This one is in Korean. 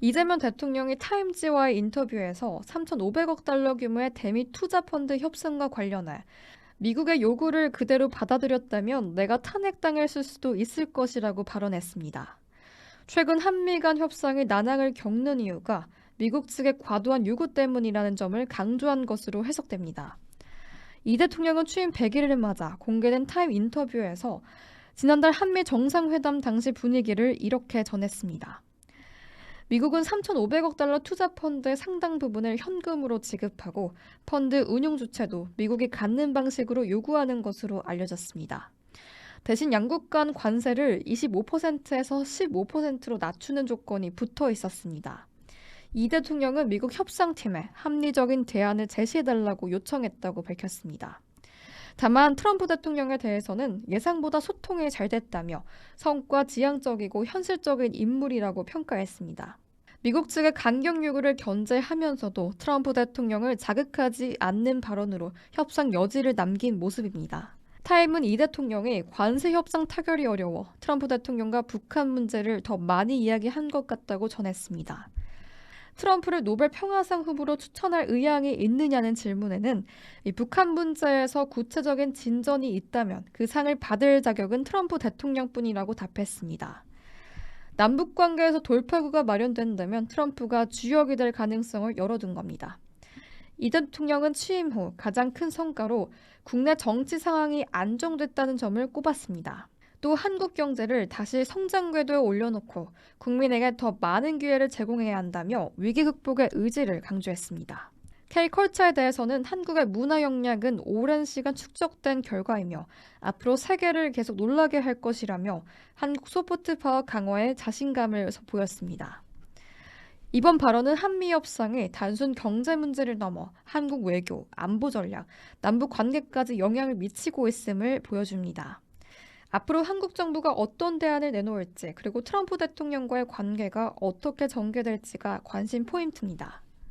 이재명 대통령이 타임지와의 인터뷰에서 3,500억 달러 규모의 대미 투자 펀드 협상과 관련해 미국의 요구를 그대로 받아들였다면 내가 탄핵당했을 수도 있을 것이라고 발언했습니다. 최근 한미 간 협상이 난항을 겪는 이유가 미국 측의 과도한 요구 때문이라는 점을 강조한 것으로 해석됩니다. 이 대통령은 취임 100일을 맞아 공개된 타임 인터뷰에서 지난달 한미 정상회담 당시 분위기를 이렇게 전했습니다. 미국은 3,500억 달러 투자 펀드의 상당 부분을 현금으로 지급하고 펀드 운용 주체도 미국이 갖는 방식으로 요구하는 것으로 알려졌습니다. 대신 양국 간 관세를 25%에서 15%로 낮추는 조건이 붙어 있었습니다. 이 대통령은 미국 협상팀에 합리적인 대안을 제시해달라고 요청했다고 밝혔습니다. 다만 트럼프 대통령에 대해서는 예상보다 소통이 잘 됐다며 성과 지향적이고 현실적인 인물이라고 평가했습니다. 미국 측의 강경 요구를 견제하면서도 트럼프 대통령을 자극하지 않는 발언으로 협상 여지를 남긴 모습입니다. 타임은 이 대통령이 관세 협상 타결이 어려워 트럼프 대통령과 북한 문제를 더 많이 이야기한 것 같다고 전했습니다. 트럼프를 노벨 평화상 후보로 추천할 의향이 있느냐는 질문에는 이 북한 문제에서 구체적인 진전이 있다면 그 상을 받을 자격은 트럼프 대통령뿐이라고 답했습니다. 남북 관계에서 돌파구가 마련된다면 트럼프가 주역이 될 가능성을 열어둔 겁니다. 이 대통령은 취임 후 가장 큰 성과로 국내 정치 상황이 안정됐다는 점을 꼽았습니다. 또 한국 경제를 다시 성장 궤도에 올려놓고 국민에게 더 많은 기회를 제공해야 한다며 위기 극복의 의지를 강조했습니다. K컬처에 대해서는 한국의 문화 역량은 오랜 시간 축적된 결과이며 앞으로 세계를 계속 놀라게 할 것이라며 한국 소프트 파워 강화에 자신감을 보였습니다. 이번 발언은 한미 협상에 단순 경제 문제를 넘어 한국 외교, 안보 전략, 남북 관계까지 영향을 미치고 있음을 보여줍니다. 앞으로 한국 정부가 어떤 대안을 내놓을지 그리고 트럼프 대통령과의 관계가 어떻게 전개될지가 관심 포인트입니다.